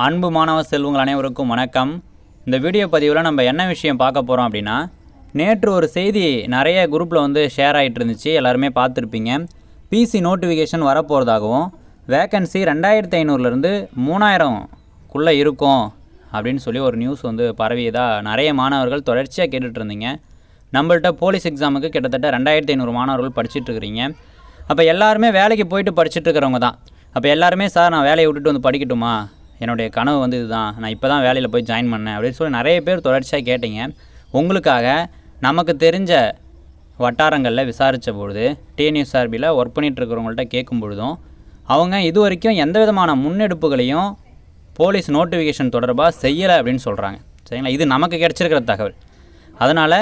அன்பு மாணவ செல்வங்கள் அனைவருக்கும் வணக்கம். இந்த வீடியோ பதிவில் நம்ம என்ன விஷயம் பார்க்க போகிறோம் அப்படின்னா நேற்று ஒரு செய்தி நிறைய குரூப்பில் வந்து ஷேர் ஆகிட்டு இருந்துச்சு. எல்லாருமே பார்த்துருப்பீங்க. பிசி நோட்டிஃபிகேஷன் வரப்போகிறதாகவும் வேக்கன்சி ரெண்டாயிரத்தி ஐநூறுலேருந்து மூணாயிரம்குள்ளே இருக்கும் அப்படின்னு சொல்லி ஒரு நியூஸ் வந்து பரவியதாக நிறைய மாணவர்கள் தொடர்ச்சியாக கேட்டுட்டு இருந்தீங்க. நம்மள்கிட்ட போலீஸ் எக்ஸாமுக்கு கிட்டத்தட்ட ரெண்டாயிரத்தி ஐநூறு மாணவர்கள் படிச்சுட்ருக்கிறீங்க அப்போ எல்லாருமே வேலைக்கு போயிட்டு படிச்சுட்டு இருக்கிறவங்க தான். அப்போ எல்லாருமே சார் நான் வேலையை விட்டுட்டு வந்து படிக்கட்டுமா? என்னுடைய கனவு வந்து இதுதான். நான் இப்போ தான் வேலையில் போய் ஜாயின் பண்ணேன். அப்படின்னு சொல்லி நிறைய பேர் தொடர்ச்சியாக கேட்டீங்க. உங்களுக்காக நமக்கு தெரிஞ்ச வட்டாரங்களில் விசாரித்த பொழுது டிஎன்யூஎஸ்ஆர்பியில் ஒர்க் பண்ணிட்டு இருக்கிறவங்கள்ட்ட கேட்கும் பொழுதும் அவங்க இது வரைக்கும் எந்த விதமான முன்னெடுப்புகளையும் போலீஸ் நோட்டிஃபிகேஷன் தொடர்பாக செய்யலை அப்படின்னு சொல்கிறாங்க சரிங்களா? இது நமக்கு கிடைச்சிருக்கிற தகவல். அதனால்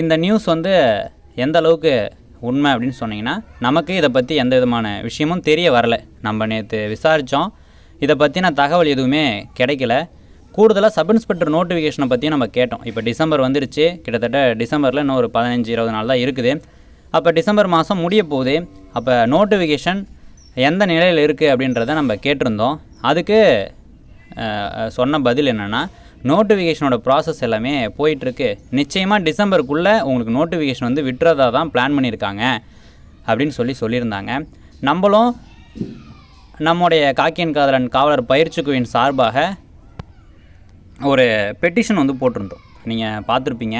இந்த நியூஸ் வந்து எந்த அளவுக்கு உண்மை அப்படின்னு சொன்னிங்கன்னா நமக்கு இதை பற்றி எந்த விதமான விஷயமும் தெரிய வரலை. நம்ம நேற்று விசாரித்தோம் இதை பற்றின தகவல் எதுவுமே கிடைக்கல. கூடுதலாக சப் இன்ஸ்பெக்டர் நோட்டிஃபிகேஷனை பற்றியும் நம்ம கேட்டோம். இப்போ டிசம்பர் வந்துருச்சு. கிட்டத்தட்ட டிசம்பரில் இன்னும் ஒரு பதினஞ்சு இருபது நாள் தான் இருக்குது. அப்போ டிசம்பர் மாதம் முடிய போகுது. அப்போ நோட்டிஃபிகேஷன் எந்த நிலையில் இருக்குது அப்படின்றத நம்ம கேட்டிருந்தோம். அதுக்கு சொன்ன பதில் என்னென்னா நோட்டிஃபிகேஷனோட ப்ராசஸ் எல்லாமே போயிட்டுருக்கு. நிச்சயமாக டிசம்பருக்குள்ளே உங்களுக்கு நோட்டிஃபிகேஷன் வந்து விட்டுறதா தான் பிளான் பண்ணியிருக்காங்க அப்படின்னு சொல்லி சொல்லியிருந்தாங்க. நம்மளும் நம்முடைய காக்கியன் காதலன் காவலர் பயிற்சிக்குவின் சார்பாக ஒரு பெட்டிஷன் வந்து போட்டிருந்தோம். நீங்கள் பார்த்துருப்பீங்க.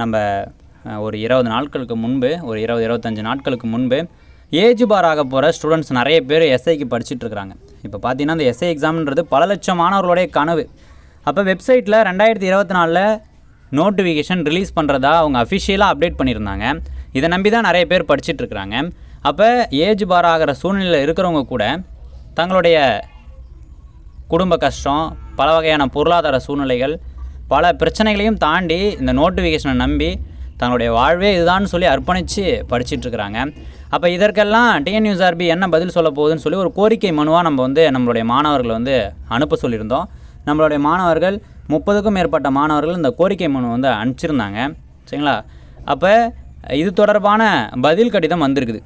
நம்ம ஒரு இருபது நாட்களுக்கு முன்பு ஒரு இருபது இருபத்தஞ்சு நாட்களுக்கு முன்பு ஏஜ் பார் ஆக போகிற ஸ்டூடெண்ட்ஸ் நிறைய பேர் எஸ்ஐக்கு படிச்சுட்டு இருக்கிறாங்க. இப்போ பார்த்தீங்கன்னா அந்த எஸ்ஐ எக்ஸாம்ன்றது பல லட்சம் மாணவர்களுடைய கனவு. அப்போ வெப்சைட்டில் ரெண்டாயிரத்தி இருபத்தி நாலில் நோட்டிஃபிகேஷன் ரிலீஸ் பண்ணுறதா அவங்க அஃபிஷியலாக அப்டேட் பண்ணியிருந்தாங்க. இதை நம்பி தான் நிறைய பேர் படிச்சுட்டு இருக்கிறாங்க. அப்போ ஏஜ் பார் ஆகிற சூழ்நிலையில் இருக்கிறவங்க கூட தங்களுடைய குடும்ப கஷ்டம் பல வகையான பொருளாதார சூழ்நிலைகள் பல பிரச்சனைகளையும் தாண்டி இந்த நோட்டிஃபிகேஷனை நம்பி தங்களுடைய வாழ்வே இதுதான் சொல்லி அர்ப்பணித்து படிச்சிட்டு இருக்கிறாங்க. அப்போ இதற்கெல்லாம் டிஎன்யூஎஸ்ஆர்பி என்ன பதில் சொல்ல போகுதுன்னு சொல்லி ஒரு கோரிக்கை மனுவாக நம்ம வந்து நம்மளுடைய மாணவர்களை வந்து அனுப்ப சொல்லியிருந்தோம். நம்மளுடைய மாணவர்கள் முப்பதுக்கும் மேற்பட்ட மாணவர்கள் இந்த கோரிக்கை மனு வந்து அனுப்பிச்சிருந்தாங்க. சரிங்களா? அப்போ இது தொடர்பான பதில் கடிதம் வந்திருக்குது.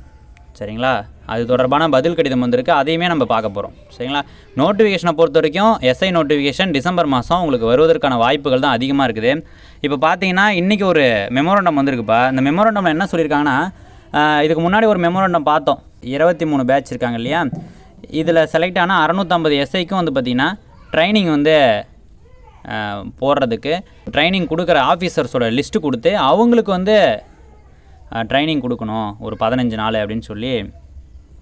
சரிங்களா? அது தொடர்பான பதில் கடிதம் வந்திருக்கு. அதையுமே நம்ம பார்க்க போகிறோம் சரிங்களா? நோட்டிஃபிகேஷனை பொறுத்த வரைக்கும் எஸ்ஐ நோட்டிஃபிகேஷன் டிசம்பர் மாதம் உங்களுக்கு வருவதற்கான வாய்ப்புகள் தான் அதிகமாக இருக்குது. இப்போ பார்த்தீங்கன்னா இன்றைக்கி ஒரு மெமோரண்டம் வந்திருக்குப்பா இந்த மெமோரண்டமில் என்ன சொல்லியிருக்காங்கன்னா இதுக்கு முன்னாடி ஒரு மெமோரண்டம் பார்த்தோம். இருபத்தி மூணு பேட்ச் இருக்காங்க இல்லையா? இதில் செலக்ட் ஆன அறநூற்றம்பது எஸ்ஐக்கும் வந்து பார்த்திங்கன்னா ட்ரைனிங் வந்து போடுறதுக்கு ட்ரைனிங் கொடுக்குற ஆஃபீஸர்ஸோட லிஸ்ட்டு கொடுத்து அவங்களுக்கு வந்து ட்ரைனிங் கொடுக்கணும். ஒரு பதினஞ்சு நாள் அப்படின்னு சொல்லி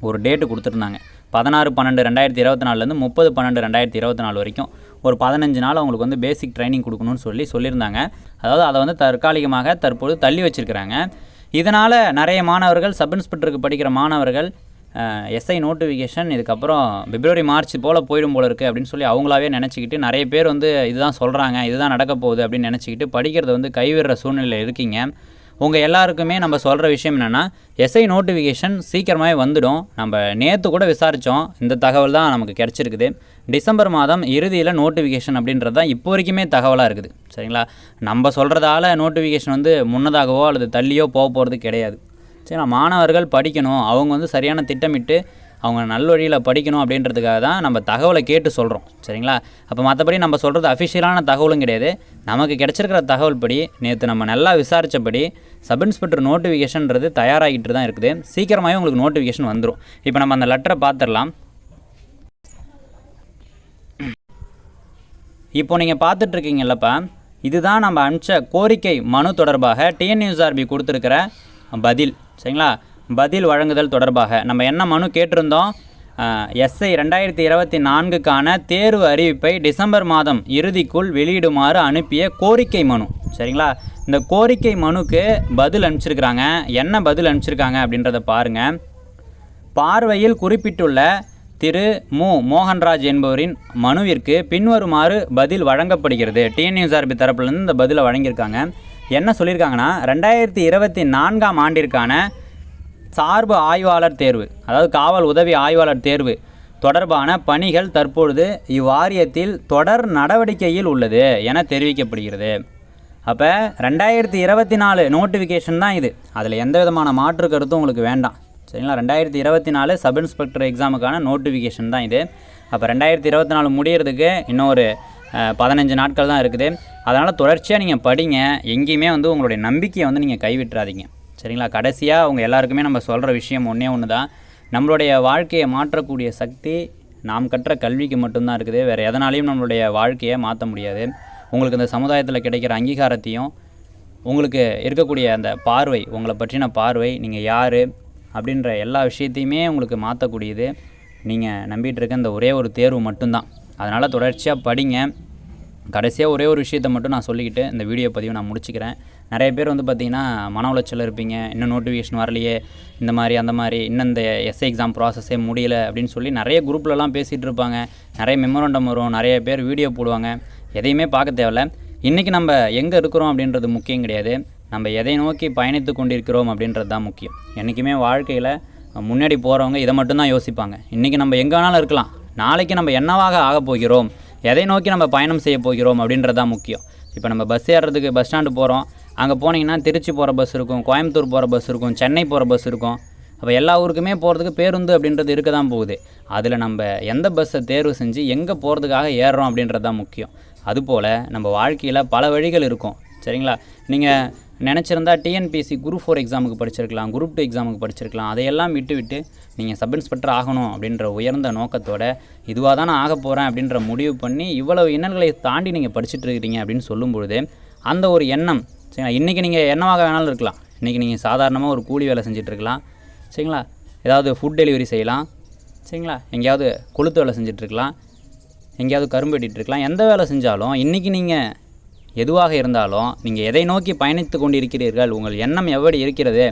ஒரு டேட்டு கொடுத்துருந்தாங்க. பதினாறு பன்னெண்டு ரெண்டாயிரத்தி இருபத்தி நாலுலேருந்து முப்பது பன்னெண்டு ரெண்டாயிரத்தி இருபத்தி நாலு வரைக்கும். ஒரு பதினஞ்சு நாள் அவங்களுக்கு வந்து பேசிக் ட்ரைனிங் கொடுக்கணும்னு சொல்லி சொல்லியிருந்தாங்க. அதாவது அதை வந்து தற்காலிகமாக தற்போது தள்ளி வச்சுருக்கிறாங்க. இதனால் நிறைய மாணவர்கள் சப் இன்ஸ்பெக்டருக்கு படிக்கிற மாணவர்கள் எஸ்ஐ நோட்டிஃபிகேஷன் இதுக்கப்புறம் பிப்ரவரி மார்ச் போல் போயிடும் போல இருக்குது அப்படின்னு சொல்லி அவங்களாவே நினச்சிக்கிட்டு நிறைய பேர் வந்து இதுதான் சொல்கிறாங்க இதுதான் நடக்க போகுது அப்படின்னு நினச்சிக்கிட்டு படிக்கிறத வந்து கைவிடுற சூழ்நிலையில் இருக்கீங்க. உங்கள் எல்லாருக்குமே நம்ம சொல்கிற விஷயம் என்னென்னா எஸ்ஐ நோட்டிஃபிகேஷன் சீக்கிரமாகவே வந்துடும். நம்ம நேற்று கூட விசாரித்தோம் இந்த தகவல் தான் நமக்கு கிடச்சிருக்குது. டிசம்பர் மாதம் இறுதியில் நோட்டிஃபிகேஷன் அப்படின்றது தான் இப்போ வரைக்குமே தகவலாக இருக்குது. சரிங்களா? நம்ம சொல்கிறதால நோட்டிஃபிகேஷன் வந்து முன்னதாகவோ அல்லது தள்ளியோ போக போகிறது கிடையாது. சரிங்களா? மாணவர்கள் படிக்கணும். அவங்க வந்து சரியான திட்டமிட்டு அவங்க நல்வழியில் படிக்கணும் அப்படின்றதுக்காக தான் நம்ம தகவலை கேட்டு சொல்கிறோம் சரிங்களா? அப்போ மற்றபடி நம்ம சொல்கிறது அஃபிஷியலான தகவலும் கிடையாது. நமக்கு கிடச்சிருக்கிற தகவல் படி நேற்று நம்ம நல்லா விசாரித்தபடி சப் இன்ஸ்பெக்டர் நோட்டிஃபிகேஷன்றது தயாராகிட்டு தான் இருக்குது. சீக்கிரமாகவே உங்களுக்கு நோட்டிஃபிகேஷன் வந்துடும் இப்போ நம்ம அந்த லெட்டரை பார்த்துடலாம் இப்போ நீங்கள் பார்த்துட்ருக்கீங்களப்பா இதுதான் நம்ம அனுப்பிச்ச கோரிக்கை மனு தொடர்பாக டிஎன்யூஎஸ்ஆர்பி கொடுத்துருக்கிற பதில். சரிங்களா? பதில் வழங்குதல் தொடர்பாக. நம்ம என்ன மனு கேட்டிருந்தோம்? எஸ்ஐ ரெண்டாயிரத்தி இருபத்தி நான்குக்கான தேர்வு அறிவிப்பை டிசம்பர் மாதம் இறுதிக்குள் வெளியிடுமாறு அனுப்பிய கோரிக்கை மனு. சரிங்களா? இந்த கோரிக்கை மனுக்கு பதில் அனுப்பிச்சிருக்கிறாங்க. என்ன பதில் அனுப்பிச்சிருக்காங்க அப்படின்றத பாருங்கள் பார்வையில் குறிப்பிட்டுள்ள திரு மு. மோகன்ராஜ் என்பவரின் மனுவிற்கு பின்வருமாறு பதில் வழங்கப்படுகிறது. டிஎன்யூஎஸ்ஆர்பி தரப்புலேருந்து இந்த பதிலை வழங்கியிருக்காங்க. என்ன சொல்லியிருக்காங்கன்னா ரெண்டாயிரத்தி இருபத்தி நான்காம் ஆண்டிற்கான சார்பு ஆய்வாளர் தேர்வு அதாவது காவல் உதவி ஆய்வாளர் தேர்வு தொடர்பான பணிகள் தற்பொழுது இவ்வாரியத்தில் தொடர் நடவடிக்கையில் உள்ளது என தெரிவிக்கப்படுகிறது. அப்போ ரெண்டாயிரத்தி இருபத்தி நாலு நோட்டிஃபிகேஷன் தான் இது. அதில் எந்த விதமான மாற்று கருத்தும் உங்களுக்கு வேண்டாம். சரிங்களா? ரெண்டாயிரத்தி இருபத்தி நாலு சப் இன்ஸ்பெக்டர் எக்ஸாமுக்கான நோட்டிஃபிகேஷன் தான் இது. அப்போ ரெண்டாயிரத்தி இருபத்தி நாலு முடியறதுக்கு இன்னும் ஒரு பதினஞ்சு நாட்கள் தான் இருக்குது. அதனால் தொடர்ச்சியாக நீங்கள் படிங்க. எங்கேயுமே வந்து உங்களுடைய நம்பிக்கையை வந்து நீங்கள் கைவிட்டுறாதீங்க. சரிங்களா? கடைசியாக அவங்க எல்லாருக்குமே நம்ம சொல்கிற விஷயம் ஒன்றே ஒன்று தான் நம்மளுடைய வாழ்க்கையை மாற்றக்கூடிய சக்தி நாம் கற்ற கல்விக்கு மட்டும்தான் இருக்குது. வேறு எதனாலையும் நம்மளுடைய வாழ்க்கையை மாற்ற முடியாது. உங்களுக்கு இந்த சமுதாயத்தில் கிடைக்கிற அங்கீகாரத்தையும் உங்களுக்கு இருக்கக்கூடிய அந்த பார்வை உங்களை பற்றின பார்வை நீங்கள் யார் அப்படின்ற எல்லா விஷயத்தையுமே உங்களுக்கு மாற்றக்கூடியது. நீங்கள் நம்பிகிட்டு இருக்க இந்த ஒரே ஒரு தேர்வு மட்டும்தான். அதனால் தொடர்ச்சியாக படிங்க. கடைசியாக ஒரே ஒரு விஷயத்தை மட்டும் நான் சொல்லிக்கிட்டு இந்த வீடியோ பதிவை நான் முடிச்சுக்கிறேன். நிறைய பேர் வந்து பார்த்திங்கன்னா மன உளைச்சல் இருப்பீங்க இன்னும் நோட்டிஃபிகேஷன் வரலையே இந்த மாதிரி அந்த மாதிரி இன்னும் இந்த எஸ்ஐ எக்ஸாம் ப்ராசஸே முடியல அப்படின்னு சொல்லி நிறைய குரூப்லலாம் பேசிகிட்டு இருப்பாங்க. நிறைய மெமரண்டம் வரும் நிறைய பேர் வீடியோ போடுவாங்க. எதையுமே பார்க்க தேவையில்ல. இன்றைக்கி நம்ம எங்கே இருக்கிறோம் அப்படின்றது முக்கியம் கிடையாது. நம்ம எதை நோக்கி பயணித்து கொண்டிருக்கிறோம் அப்படின்றது தான் முக்கியம். என்றைக்குமே வாழ்க்கையில் முன்னாடி போகிறவங்க இதை மட்டும்தான் யோசிப்பாங்க. இன்றைக்கி நம்ம எங்கே வேணாலும் இருக்கலாம். நாளைக்கு நம்ம என்னவாக ஆக போகிறோம்? எதை நோக்கி நம்ம பயணம் செய்ய போகிறோம் அப்படின்றது தான் முக்கியம். இப்போ நம்ம பஸ் ஏறுறதுக்கு பஸ் ஸ்டாண்டு போகிறோம் அங்கே போனீங்கன்னா திருச்சி போகிற பஸ் இருக்கும் கோயம்புத்தூர் போகிற பஸ் இருக்கும் சென்னை போகிற பஸ் இருக்கும். அப்போ எல்லா ஊருக்குமே போகிறதுக்கு பேருந்து அப்படின்றது இருக்க தான் போகுது. அதில் நம்ம எந்த பஸ்ஸை தேர்வு செஞ்சு எங்கே போகிறதுக்காக ஏறுறோம் அப்படின்றது தான் முக்கியம். அதுபோல் நம்ம வாழ்க்கையில் பல வழிகள் இருக்கும். சரிங்களா? நீங்கள் நினச்சிருந்தா டிஎன்பிஎஸ்சி குரூப் ஃபோர் எக்ஸாமுக்கு படிச்சிருக்கலாம் குரூப் டூ எக்ஸாமுக்கு படிச்சிருக்கலாம். அதையெல்லாம் விட்டு விட்டு நீங்கள் சப் இன்ஸ்பெக்டர் ஆகணும் அப்படின்ற உயர்ந்த நோக்கத்தோட இதுவாக தான் நான் ஆக போகிறேன் அப்படின்ற முடிவு பண்ணி இவ்வளவு இன்னல்களை தாண்டி நீங்கள் படிச்சுட்டு இருக்கிறீங்க அப்படின்னு சொல்லும்பொழுது அந்த ஒரு எண்ணம் சரிங்களா? இன்றைக்கி நீங்கள் என்னவாக வேணாலும் இருக்கலாம். இன்றைக்கி நீங்கள் சாதாரணமாக ஒரு கூலி வேலை செஞ்சிட்ருக்கலாம் சரிங்களா? ஏதாவது ஃபுட் டெலிவரி செய்யலாம் சரிங்களா? எங்கேயாவது கொளுத்து வேலை செஞ்சிட்ருக்கலாம் எங்கேயாவது கரும்பு வெட்டிட்டு இருக்கலாம் எந்த வேலை செஞ்சாலும் இன்றைக்கி நீங்கள் எதுவாக இருந்தாலும் நீங்கள் எதை நோக்கி பயணித்து கொண்டிருக்கிறீர்கள் உங்கள் எண்ணம் எப்படி இருக்கிறது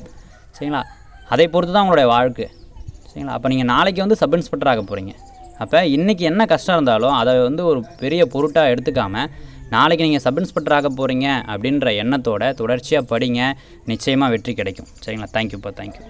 சரிங்களா? அதை பொறுத்து தான் உங்களுடைய வாழ்க்கை சரிங்களா? அப்போ நீங்கள் நாளைக்கு வந்து சப் இன்ஸ்பெக்டர் ஆக போகிறீங்க அப்போ இன்றைக்கி என்ன கஷ்டம் இருந்தாலும் அதை வந்து ஒரு பெரிய பொருட்டாக எடுத்துக்காமல் நாளைக்கு நீங்கள் சப் இன்ஸ்பெக்டர் ஆக போகிறீங்க அப்படின்ற எண்ணத்தோட தொடர்ச்சியாக படிங்க. நிச்சயமாக வெற்றி கிடைக்கும் சரிங்களா? தேங்க்யூப்பா தேங்க்யூ